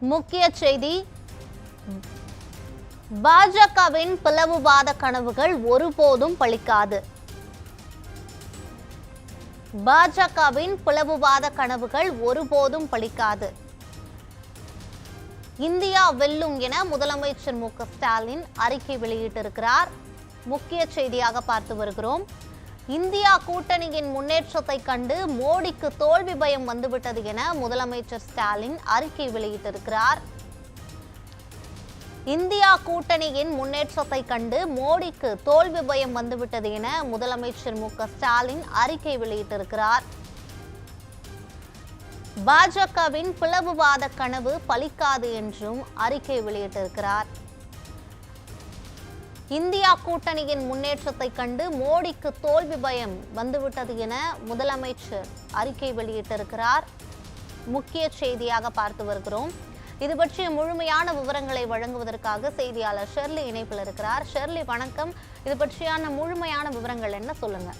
முக்கிய செய்தி. பாஜகவின் பிளவுவாத கனவுகள் ஒருபோதும் பலிக்காது பாஜகவின் பிளவுவாத கனவுகள் ஒருபோதும் பலிக்காது இந்தியா வெல்லும் என முதலமைச்சர் மு க ஸ்டாலின் அறிக்கை வெளியிட்டிருக்கிறார். முக்கிய செய்தியாக பார்த்து வருகிறோம். இந்தியா கூட்டணியின் முன்னேற்றத்தை கண்டு மோடிக்கு தோல்வி பயம் வந்துவிட்டது என முதலமைச்சர் ஸ்டாலின் அறிக்கை வெளியிட்டிருக்கிறார். இந்தியா கூட்டணியின் முன்னேற்றத்தை கண்டு மோடிக்கு தோல்வி பயம் வந்துவிட்டது என முதலமைச்சர் மு ஸ்டாலின் அறிக்கை வெளியிட்டிருக்கிறார். பாஜகவின் பிளவுவாத கனவு பலிக்காது என்றும் அறிக்கை வெளியிட்டிருக்கிறார். இந்தியா கூட்டணியின் முன்னேற்றத்தை கண்டு மோடிக்கு தோல்வி பயம் வந்துவிட்டது என முதலமைச்சர் அறிக்கை வெளியிட்டிருக்கிறார். முக்கிய செய்தியாக பார்த்து வருகிறோம். இது பற்றிய முழுமையான விவரங்களை வழங்குவதற்காக செய்தியாளர் ஷெர்லி இணைப்பில் இருக்கிறார். ஷெர்லி வணக்கம். இது பற்றியான முழுமையான விவரங்கள் என்ன சொல்லுங்கள்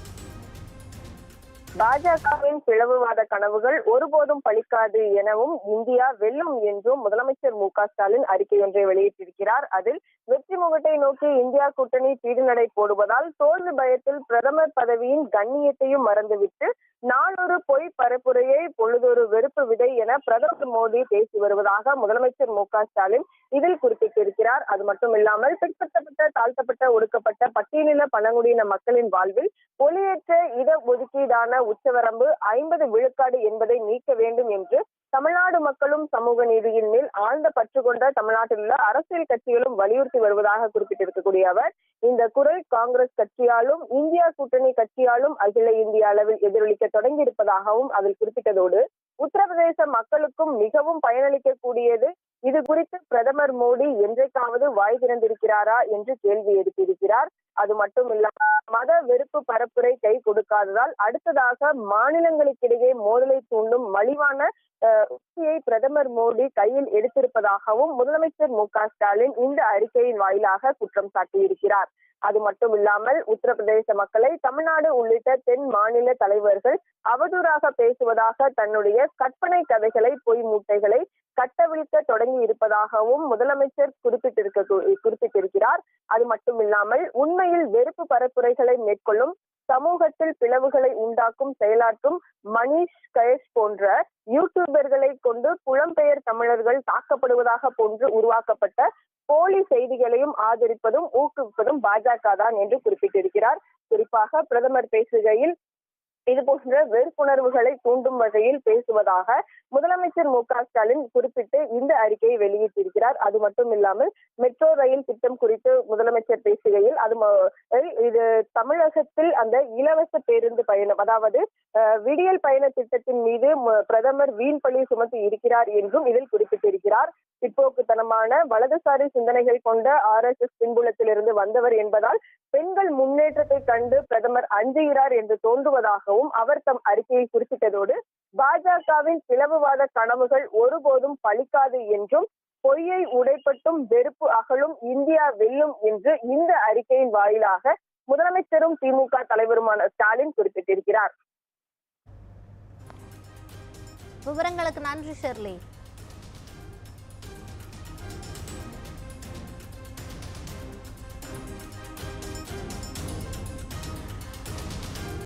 பாஜகவின் பிளவுவாத கனவுகள் ஒருபோதும் பலிக்காது எனவும் இந்தியா வெல்லும் என்றும் முதலமைச்சர் மு க ஸ்டாலின் அறிக்கை ஒன்றை வெளியிட்டிருக்கிறார். அதில் வெற்றி முகட்டை நோக்கி இந்தியா கூட்டணி பீடுநடை போடுவதால் தோல்வி பயத்தில் பிரதமர் பதவியின் கண்ணியத்தையும் மறந்துவிட்டு நாளொரு பொய் பரப்புரையை பொழுதொரு வெறுப்பு விதை என பிரதமர் மோடி பேசி வருவதாக முதலமைச்சர் மு க ஸ்டாலின் இதில் குறிப்பிட்டிருக்கிறார். அது மட்டும் இல்லாமல் பிற்படுத்தப்பட்ட தாழ்த்தப்பட்ட ஒடுக்கப்பட்ட பட்டியலின பழங்குடியின மக்களின் வாழ்வில் ஒளியேற்ற இட ஒதுக்கீடான உச்சவரம்பு ஐம்பது விழுக்காடு என்பதை நீக்க வேண்டும் என்று தமிழ்நாடு மக்களும் சமூக நீதியின் மேல் ஆழ்ந்த பற்று கொண்ட தமிழ்நாட்டில் உள்ள அரசியல் கட்சிகளும் வலியுறுத்தி வருவதாக குறிப்பிட்டிருக்கக்கூடிய அவர் இந்த குரல் காங்கிரஸ் கட்சியாலும் இந்தியா கூட்டணி கட்சியாலும் அகில இந்திய அளவில் எதிரொலிக்க தொடங்கி இருப்பதாகவும் அதில் குறிப்பிட்டதோடு உத்தரப்பிரதேச மக்களுக்கும் மிகவும் பயனளிக்கக்கூடியது இது குறித்து பிரதமர் மோடி என்றைக்காவது வாய் திறந்திருக்கிறாரா என்று கேள்வி எழுப்பியிருக்கிறார். அது மட்டும் இல்லாமல் மத வெறுப்பு பரப்புரை கை கொடுக்காததால் அடுத்ததாக மாநிலங்களுக்கிடையே மோதலை தூண்டும் மலிவான உத்தியை பிரதமர் மோடி கையில் எடுத்திருப்பதாகவும் முதலமைச்சர் மு ஸ்டாலின் இந்த அறிக்கையின் வாயிலாக குற்றம் சாட்டியிருக்கிறார். அது மட்டும் இல்லாமல் உத்தரப்பிரதேச மக்களை தமிழ்நாடு உள்ளிட்ட தென் மாநில தலைவர்கள் அவதூறாக பேசுவதாக தன்னுடைய கற்பனை கதைகளை பொய் மூட்டைகளை கட்டவிழ்க்க தொடங்கி இருப்பதாகவும் முதலமைச்சர் குறிப்பிட்டிருக்க குறிப்பிட்டிருக்கிறார். அது மட்டுமில்லாமல் உண்மையில் வெறுப்பு பரப்புரைகளை மேற்கொள்ளும் சமூகத்தில் பிளவுகளை உண்டாக்கும் செயலாற்றும் மணிஷ் கயேஷ் போன்ற யூடியூபர்களை கொண்டு புலம்பெயர் தமிழர்கள் தாக்கப்படுவதாக போன்று உருவாக்கப்பட்ட போலி செய்திகளையும் ஆதரிப்பதும் ஊக்குவிப்பதும் பாஜக தான் என்று குறிப்பிட்டிருக்கிறார். குறிப்பாக பிரதமர் பேசுகையில் இது போன்ற வெறுப்புணர்வுகளை தூண்டும் வகையில் பேசுவதாக முதலமைச்சர் மு க ஸ்டாலின் குறிப்பிட்டு இந்த அறிக்கையை வெளியிட்டிருக்கிறார். அது மட்டும் இல்லாமல் மெட்ரோ ரயில் திட்டம் குறித்து முதலமைச்சர் பேசுகையில் அது இது தமிழகத்தில் அந்த இலவச பேருந்து பயணம் அதாவது விடியல் பயண திட்டத்தின் மீது பிரதமர் வீண் பழி சுமத்தி இருக்கிறார் என்றும் இதில் குறிப்பிட்டிருக்கிறார். பிற்போக்குத்தனமான வலதுசாரி சிந்தனைகள் கொண்ட ஆர் எஸ் எஸ் பின்புலத்திலிருந்து வந்தவர் என்பதால் பெண்கள் முன்னேற்றத்தை கண்டு பிரதமர் அஞ்சுகிறார் என்று தோன்றுவதாகவும் அவர் தம் அறிக்கையை குறிப்பிட்டதோடு பாஜகவின் பிளவுவாத கனவுகள் ஒருபோதும் பலிக்காது என்றும் பொய்யை உடைப்பட்டும் வெறுப்பு அகலும் இந்தியா வெல்லும் என்று இந்த அறிக்கையின் வாயிலாக முதலமைச்சரும் திமுக தலைவருமான ஸ்டாலின் குறிப்பிட்டிருக்கிறார். விவரங்களுக்கு நன்றி ஷெர்லி.